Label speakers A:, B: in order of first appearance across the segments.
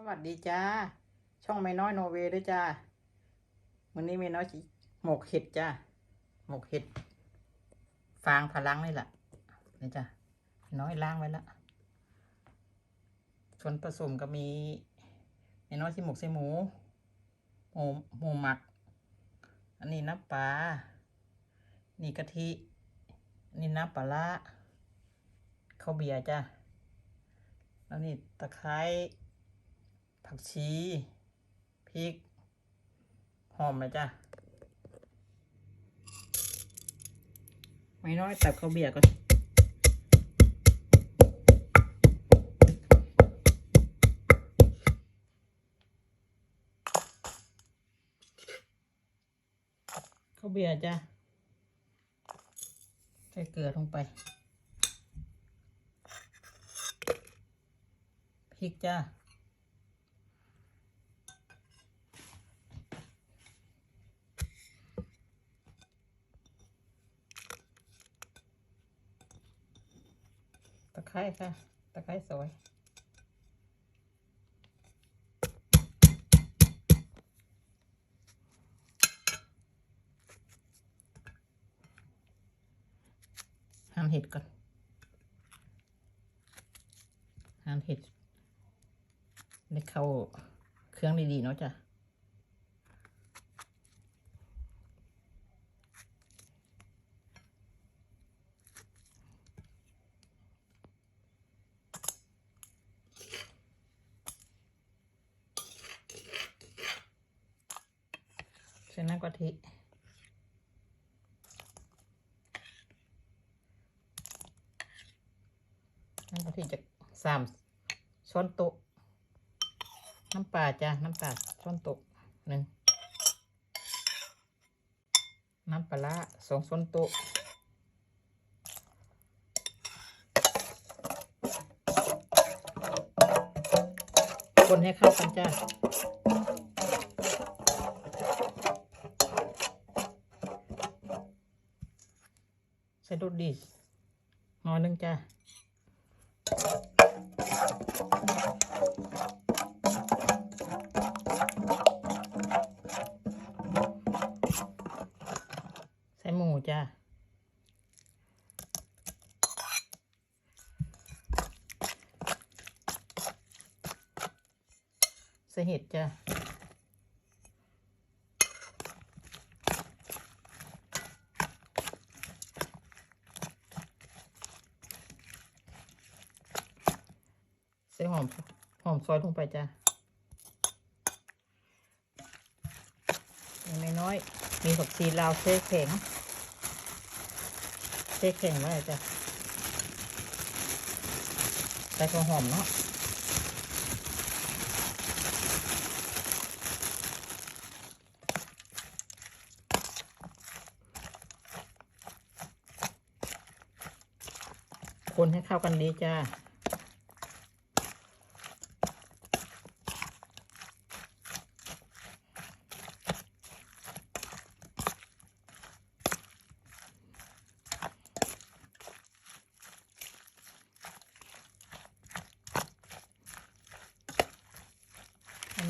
A: สวัสดีจ้า ช่องไม่น้อยโนเวด้วยจ้าวันนี้ไม่น้อยหมกเห็ดจ้าหมกเห็ด ฟางพลังนี่แหละนี่จ้าน้อยล้างไว้แล้วส่วนผสมก็มีไม่น้อยสิหมกใส่หมูหมูหมูหมัก อันนี้น้ำปลานี่กะทินี่น้ำปลาร้าข้าวเบียร์จ้าแล้วนี่ตะไคร้ ผักชีพริก หอมนะจ้ะไม่น้อยตับข้าวเบียร์ก็ข้าวเบียร์จ้ะใส่เกลือลงไปพริกจ้าะไคร้ค่ะ ตะไคร้สวยหั่นเห็ดก่อนหั่นเห็ดได้เข้าเครื่องดีๆเนาะจ้ะ ใส่น้ำกะทิน้ำกะทิจะสามช้อนโต๊ะน้ำปลาจ้ะน้ำปลาช้อนโต๊ะหนึ่งน้ำปลาร้าสองช้อนโต๊ะคนให้เข้ากันจ้า ดูดดีนอยหนึงจ้าใส่หมูจ้าใส่เห็ดจ้า หอมหอมซอยลงไปจ้ะยังไม่น้อยมีผักชีลาวเส้แข็งเส้แข็งไว้จ้ะใส่ข้าวหอมเนาะคนให้เข้ากันดีจ้า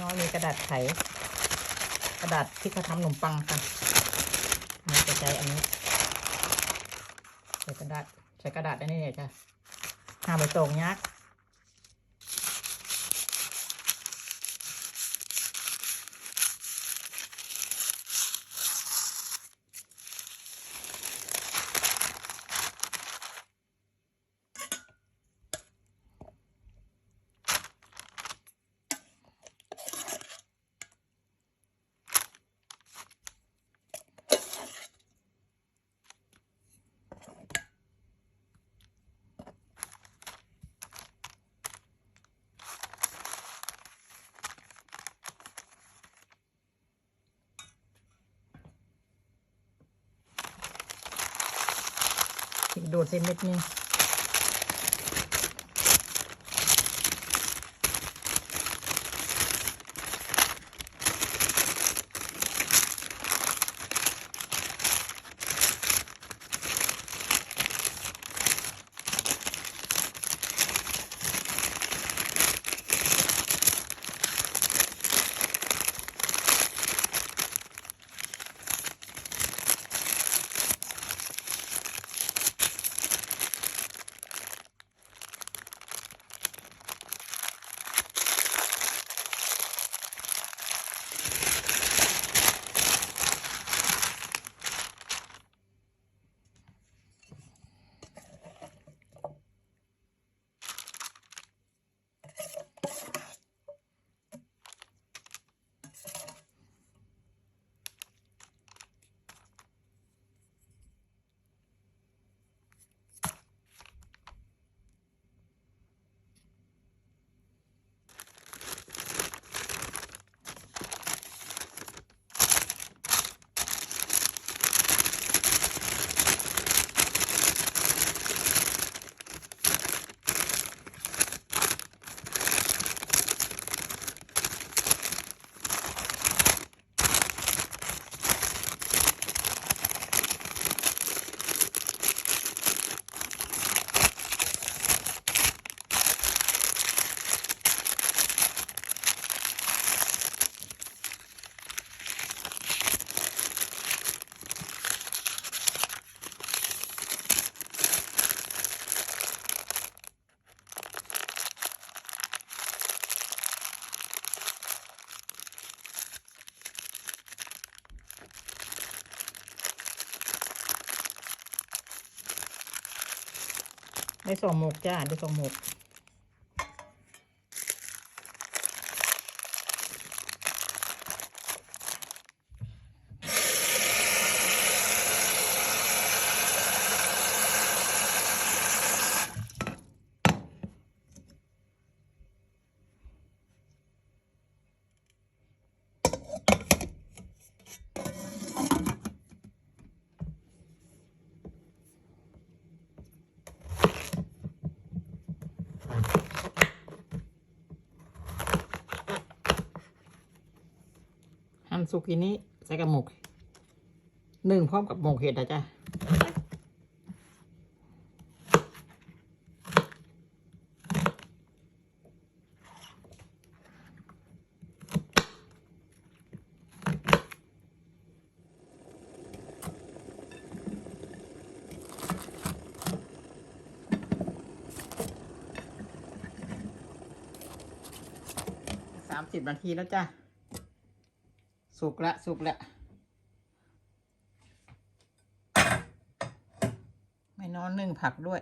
A: น้อยมีกระดาษไข กระดาษที่เขาทำขนมปังค่ะมาจะใช้อันนี้ใส่กระดาษใส่กระดาษอันนี้เนี่ยจ้ะห้าใบตองยักษ์ โดดเส้นเม็ดนึง ได้สองหมกจ้าได้สองหมก หั่นสุกินี้ใส่กับหมกหนึ่งพร้อมกับหมกเห็ดนะจ๊ะสามสิบนาทีแล้วจ้ะ สุกละสุกละ ไม่นอนนึ่งผักด้วย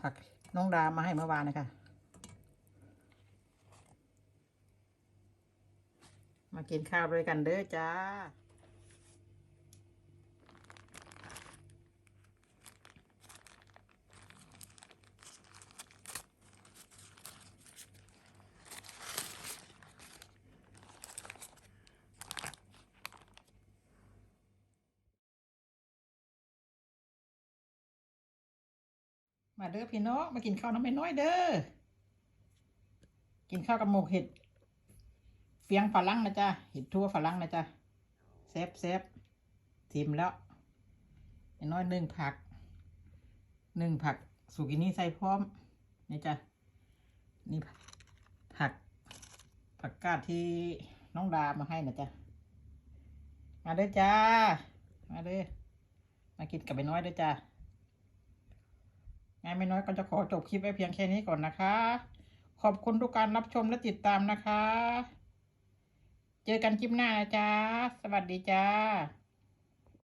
A: ผักน้องดามาให้เมื่อวานนะคะ มากินข้าวด้วยกันเด้อจ้า มาเด้อพี่น้องมากินข้าวน้ำไม่น้อยเด้อ กินข้าวกับหมกเห็ด เฟียงฝรั่งนะจ๊ะ เห็ดทั่วฝรั่งนะจ๊ะแซบแซบทิมแล้วไม่น้อยหนึ่งผัก หนึ่งผักสุกินี่ใส่พร้อมนี่จ้ะ นี่ผัก ผักกาดที่น้องดามาให้นะจ๊ะ มาเด้อจ้า มาเด้อ มากินกับไปน้อยเด้อจ้า งานไม่น้อยก็จะขอจบคลิปไว้เพียงแค่นี้ก่อนนะคะ ขอบคุณทุกการรับชมและติดตามนะคะ เจอกันคลิปหน้านะจ๊ะ สวัสดีจ้า